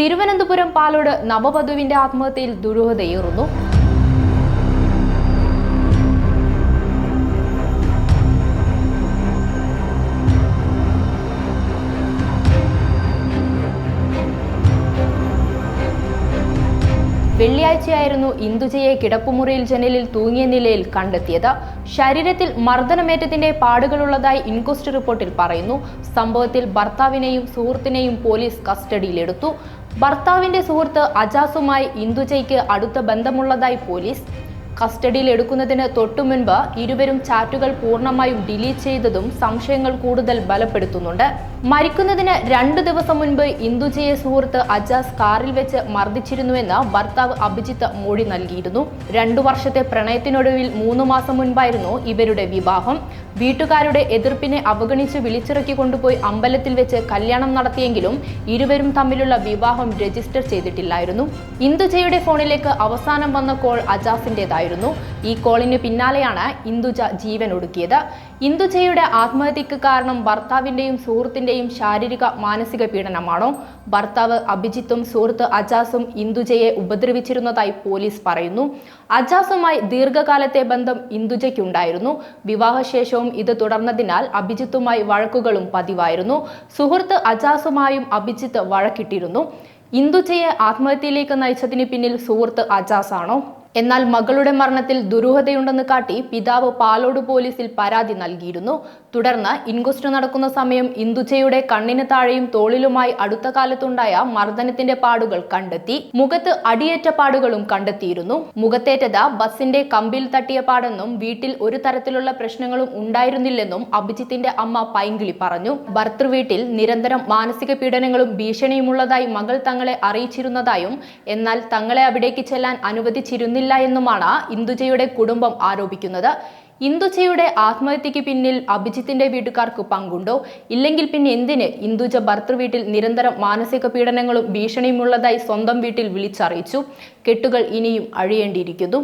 തിരുവനന്തപുരം പാലോട് നവവധുവിന്റെ ആത്മഹത്യയിൽ ദുരൂഹതയേറുന്നു വെള്ളിയാഴ്ചയായിരുന്നു ഇന്ദുജയെ കിടപ്പുമുറിയിൽ ജനലിൽ തൂങ്ങിയ നിലയിൽ കണ്ടെത്തിയത്. ശരീരത്തിൽ മർദ്ദനമേറ്റത്തിന്റെ പാടുകളുള്ളതായി ഇൻക്വസ്റ്റ് റിപ്പോർട്ടിൽ പറയുന്നു. സംഭവത്തിൽ ഭർത്താവിനെയും സുഹൃത്തിനെയും പോലീസ് കസ്റ്റഡിയിലെടുത്തു. ഭർത്താവിന്റെ സുഹൃത്ത് അജാസുമായി ഇന്ദുജയ്ക്ക് അടുത്ത ബന്ധമുള്ളതായി പോലീസ് കസ്റ്റഡിയിൽ എടുക്കുന്നതിന് തൊട്ടുമുൻപ് ഇരുവരും ചാറ്റുകൾ പൂർണമായും ഡിലീറ്റ് ചെയ്തതും സംശയങ്ങൾ കൂടുതൽ ബലപ്പെടുത്തുന്നുണ്ട്. മരിക്കുന്നതിന് രണ്ടു ദിവസം മുൻപ് ഇന്ദുജയെ സുഹൃത്ത് അജാസ് കാറിൽ വെച്ച് മർദ്ദിച്ചിരുന്നുവെന്ന് ഭർത്താവ് അഭിജിത്ത് മൊഴി നൽകിയിരുന്നു. രണ്ടു വർഷത്തെ പ്രണയത്തിനൊടുവിൽ മൂന്ന് മാസം മുൻപായിരുന്നു ഇവരുടെ വിവാഹം. വീട്ടുകാരുടെ എതിർപ്പിനെ അവഗണിച്ച് വിളിച്ചിറക്കി കൊണ്ടുപോയി അമ്പലത്തിൽ വെച്ച് കല്യാണം നടത്തിയെങ്കിലും ഇരുവരും തമ്മിലുള്ള വിവാഹം രജിസ്റ്റർ ചെയ്തിട്ടില്ലായിരുന്നു. ഇന്ദുജയുടെ ഫോണിലേക്ക് അവസാനം വന്ന കോൾ അജാസിന്റേതായിരുന്നു ഈ കോളിന് പിന്നാലെയാണ് ഇന്ദുജ ജീവൻ ഒടുക്കിയത്. ഇന്ദുജയുടെ ആത്മഹത്യക്ക് കാരണം ഭർത്താവിന്റെയും സുഹൃത്തിന്റെയും ശാരീരിക മാനസിക പീഡനമാണോ? ഭർത്താവ് അഭിജിത്തും സുഹൃത്ത് അജാസും ഇന്ദുജയെ ഉപദ്രവിച്ചിരുന്നതായി പോലീസ് പറയുന്നു. അജാസുമായി ദീർഘകാലത്തെ ബന്ധം ഇന്ദുജയ്ക്കുണ്ടായിരുന്നു. വിവാഹശേഷവും ഇത് തുടർന്നതിനാൽ അഭിജിത്തുമായി വഴക്കുകളും പതിവായിരുന്നു. സുഹൃത്ത് അജാസുമായും അഭിജിത്ത് വഴക്കിട്ടിരുന്നു. ഇന്ദുജയെ ആത്മഹത്യയിലേക്ക് നയിച്ചതിന് പിന്നിൽ സുഹൃത്ത് അജാസാണോ? എന്നാൽ മകളുടെ മരണത്തിൽ ദുരൂഹതയുണ്ടെന്ന് കാട്ടി പിതാവ് പാലോട് പോലീസിൽ പരാതി നൽകിയിരുന്നു. തുടർന്ന് ഇൻക്വസ്റ്റ് നടക്കുന്ന സമയം ഇന്ദുജയുടെ കണ്ണിന് താഴെയും തോളിലുമായി അടുത്ത കാലത്തുണ്ടായ മർദ്ദനത്തിന്റെ പാടുകൾ കണ്ടെത്തി. മുഖത്ത് അടിയേറ്റ പാടുകളും കണ്ടെത്തിയിരുന്നു. മുഖത്തേറ്റത് ബസിന്റെ കമ്പിൽ തട്ടിയ പാടെന്നും വീട്ടിൽ ഒരു തരത്തിലുള്ള പ്രശ്നങ്ങളും ഉണ്ടായിരുന്നില്ലെന്നും അഭിജിത്തിന്റെ അമ്മ പൈങ്കിളി പറഞ്ഞു. ഭർത്തൃവീട്ടിൽ നിരന്തരം മാനസിക പീഡനങ്ങളും ഭീഷണിയുമുള്ളതായി മകൾ തങ്ങളെ അറിയിച്ചിരുന്നതായും എന്നാൽ തങ്ങളെ അവിടേക്ക് ചെല്ലാൻ അനുവദിച്ചിരുന്നില്ല എന്നുമാണ് ഇന്ദുജയുടെ കുടുംബം ആരോപിക്കുന്നത്. ഇന്ദുജയുടെ ആത്മഹത്യക്ക് പിന്നിൽ അഭിജിത്തിന്റെ വീട്ടുകാർക്ക് പങ്കുണ്ടോ? ഇല്ലെങ്കിൽ പിന്നെ എന്തിന് ഇന്ദുജ ഭർത്തൃവീട്ടിൽ നിരന്തരം മാനസിക പീഡനങ്ങളും ഭീഷണിയുമുള്ളതായി സ്വന്തം വീട്ടിൽ വിളിച്ചറിയിച്ചു? കെട്ടുകൾ ഇനിയും അഴിയേണ്ടിയിരിക്കുന്നു.